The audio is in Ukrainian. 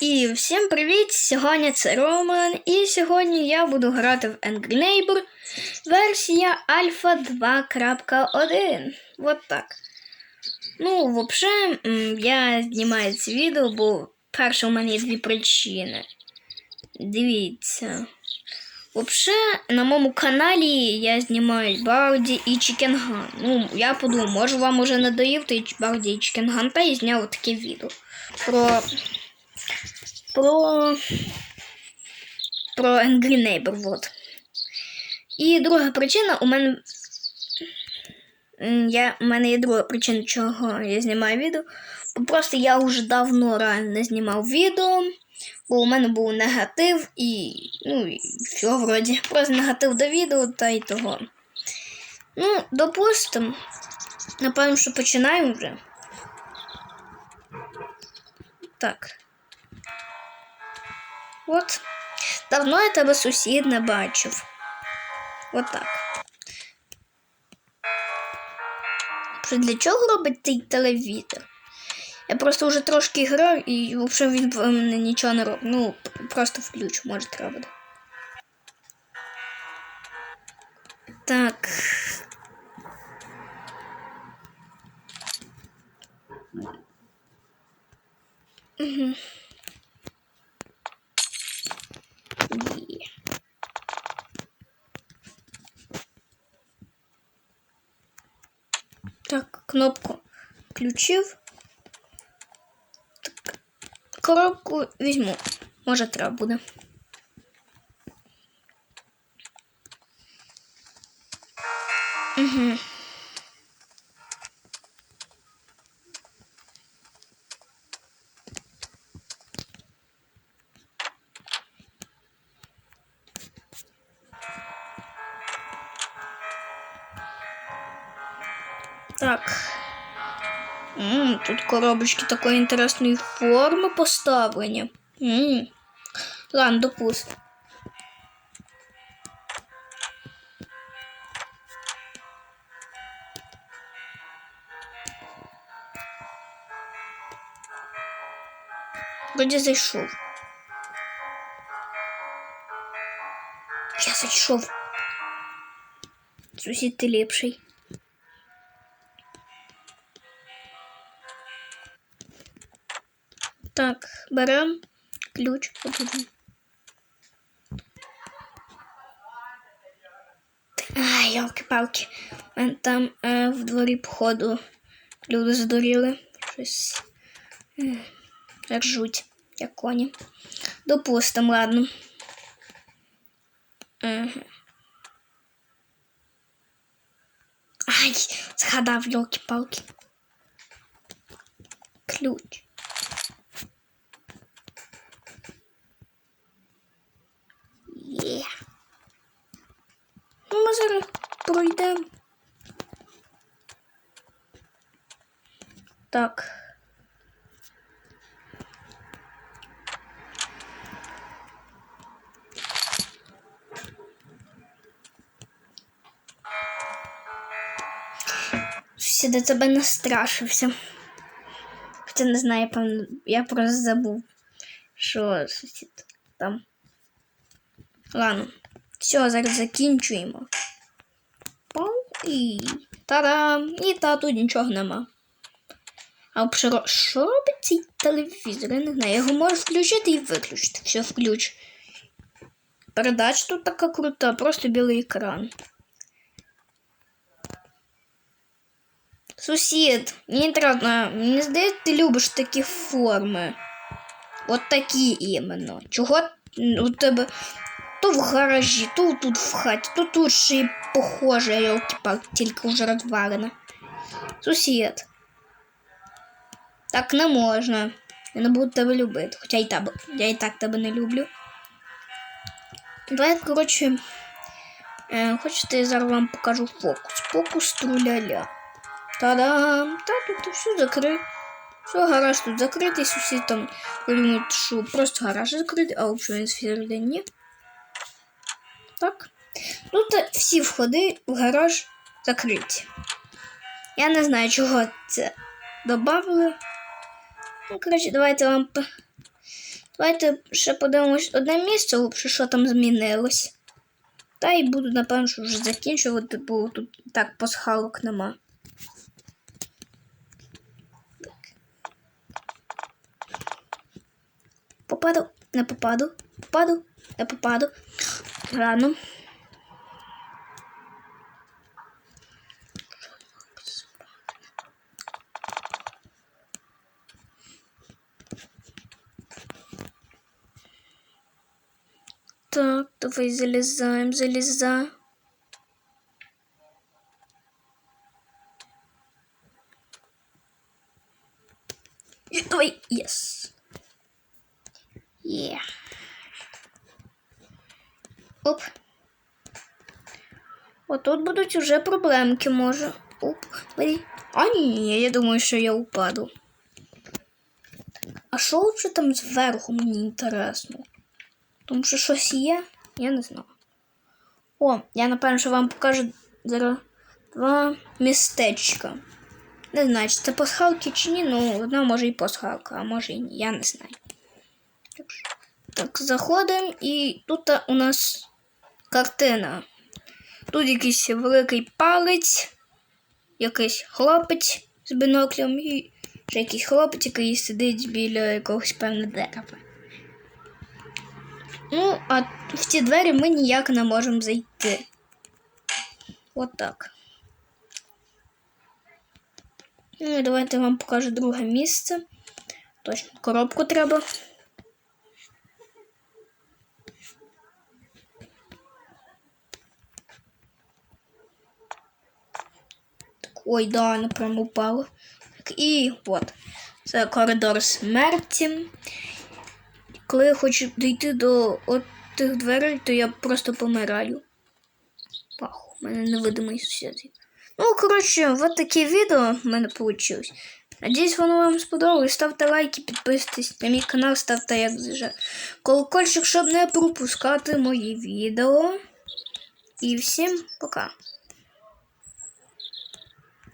І всім привіт! Сьогодні це Роман, і сьогодні я буду грати в Angry Neighbor версія Альфа 2.1. Вот так. Ну, взагалі, я знімаю це відео, бо перше у мене є дві причини. Дивіться. Взагалі, на моєму каналі я знімаю Барді і Чікенган. Ну, я подумав, може вам уже надоїв той Барді і Чікенган, та і зняв таке відео. Про про про Angry Neighbor, вот. І друга причина у мене. Я, у мене є друга причина, чого я знімаю відео. Бо Просто я вже давно реально не знімав відео, бо у мене був негатив і. Ну, і все вроді. Просто негатив до відео та й того. Ну, допустим. Напевно, що починаємо вже. Так. От. Давно я тебе сусід не бачив. От так. Для чого робить цей телевізор? Я просто вже трошки грав і взагалі він в мене нічого не робить. Ну, просто включу, може треба. Так. Угу. Кнопку включив. Коробку візьму. Може, треба. Угу. Так. М, тут коробочки такої інтересної форми поставлені. М. Ладно, допустим. Вроді зайшов. Я зайшов. Сусід ти ліпший. Так, берем ключ. Отут. Ай, ялки-палки. У Там е, в дворі, походу, люди здуріли. Щось е, ржуть, як коні. Допустим, ладно. Ага. Ай, згадав ялки-палки. Ключ. Є. Ну, ми зараз пройдемо. Так. Сюди тебе настрашився. Хоча не знаю, я просто забув, що сусід там. Ладно, все, зараз закінчуємо. І та-дам! І та тут нічого нема. А взагалі, що робить цей телевізор? Я не знаю. Я його можу включити і виключити. Все, включ. Передача тут така крута, просто білий екран. Сусід, мені інтересно, мені здається, ти любиш такі форми. От такі іменно. Чого у тебе то в гаражі, то тут в хаті, то тут ще й похоже, елки палки тільки вже розвалена. Сусід. Так не можна. Я не буду тебе любити. Хоча і тебе, я і так тебе не люблю. Давай, коротше, е, хочете, я зараз вам покажу фокус. Фокус труляля. Та-дам! Та тут все закрив. Все, гараж тут закритий, сусід там думають, що просто гараж закритий, а взагалі він всередині. Так. Тут всі входи в гараж закриті. Я не знаю, чого це додали. Ну, коротше, давайте вам Давайте ще подивимось одне місце, лучше, що там змінилось. Та й буду, напевно, що вже закінчувати, бо тут так пасхалок нема. Попаду, не попаду, попаду, не попаду. Plano. Tá, tu fez exames, exames. Оп. Отут будуть уже проблемки, може. Оп. А ні, я думаю, що я упаду. А що вже там зверху мені інтересно? Тому що щось є, я не знаю. О, я напевно, що вам покажу зараз два містечка. Не знаю, чи це пасхалки чи ні, ну одна може і пасхалка, а може і ні, я не знаю. Так, заходимо і тут у нас картина. Тут якийсь великий палець, якийсь хлопець з біноклем і ще якийсь хлопець, який сидить біля якогось певного дерева. Ну, а в ці двері ми ніяк не можемо зайти. От так. Ну і давайте я вам покажу друге місце. Точно, коробку треба. Ой, да, она прям упала. І от. Це коридор смерті. Коли я хочу дійти до от тих дверей, то я просто помираю. Пах, у мене невидимий сусід. Ну, коротше, от таке відео в мене вийшло. Надіюсь, воно вам сподобалось. Ставте лайки, підписуйтесь на мій канал, ставте як вже колокольчик, щоб не пропускати мої відео. І всім пока.